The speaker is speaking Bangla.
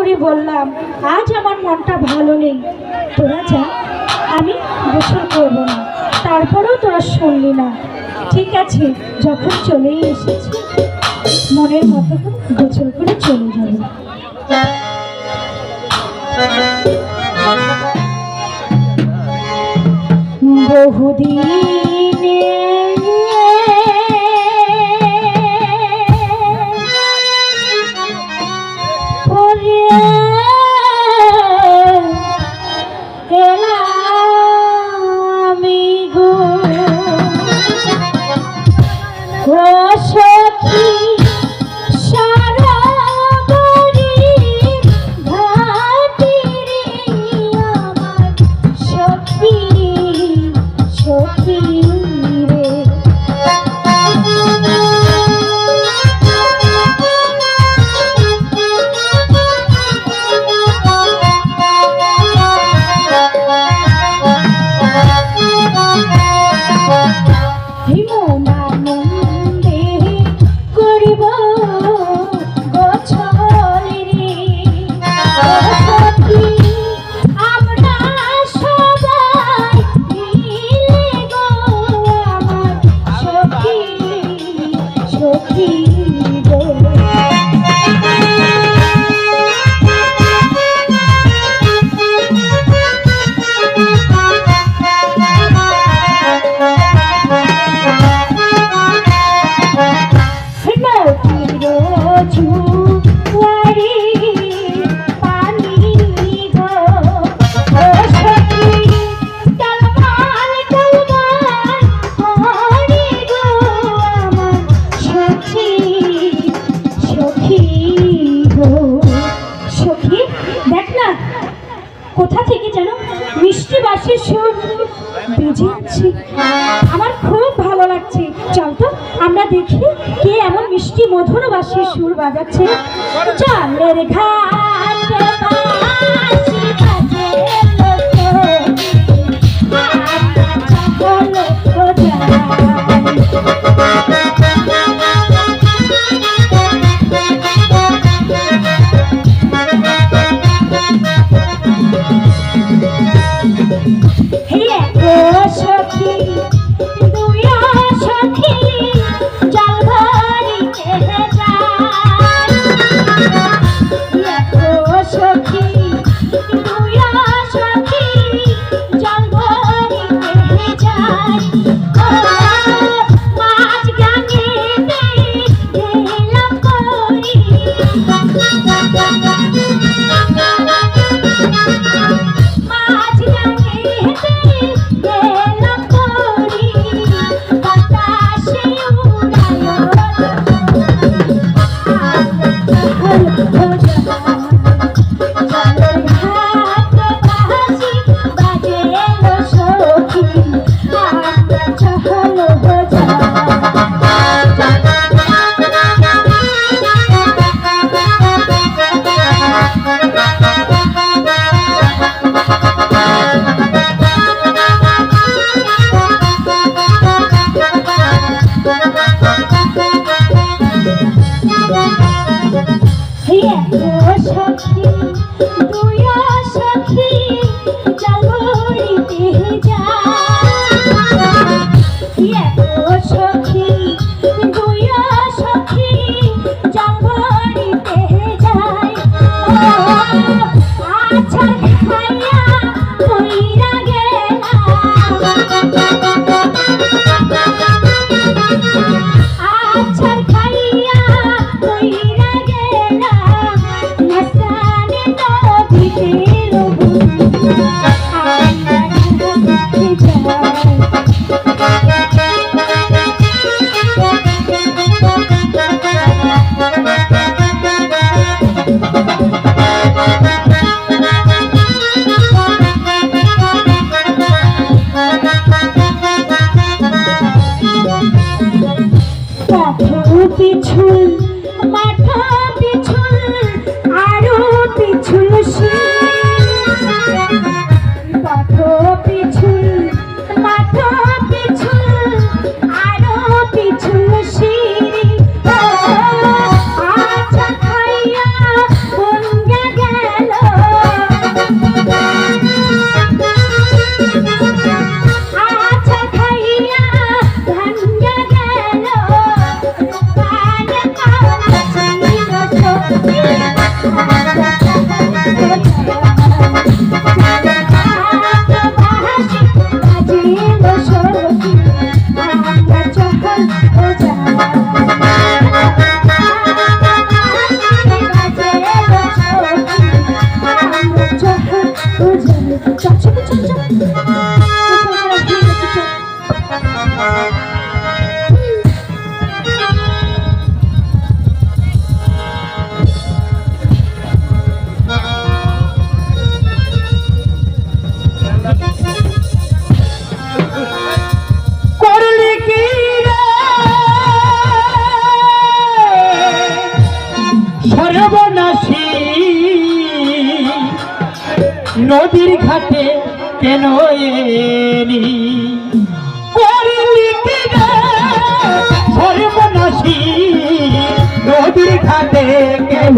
করে বললাম, আজ আমার মনটা ভালো নেই। তোরা যা, আমি গোসল করব না। তারপরেও তোরা শুনলি না। ঠিক আছে, যখন চলেই এসেছি, মনের মতো গোসল করে চলে যাবে। বহুদিনে কোথা থেকে যেন মিষ্টি বাসের সুর বেজে আমার খুব ভালো লাগছে। চল তো, আমরা দেখি কে এমন মিষ্টি মধুর বাসের সুর বাজাচ্ছে। চালের ঘাট Thank you. ছুঁয়ে 转냥소转 지. নদীর ঘাটে কেন এলি? সর্বনাশী নদীর ঘাটে কেন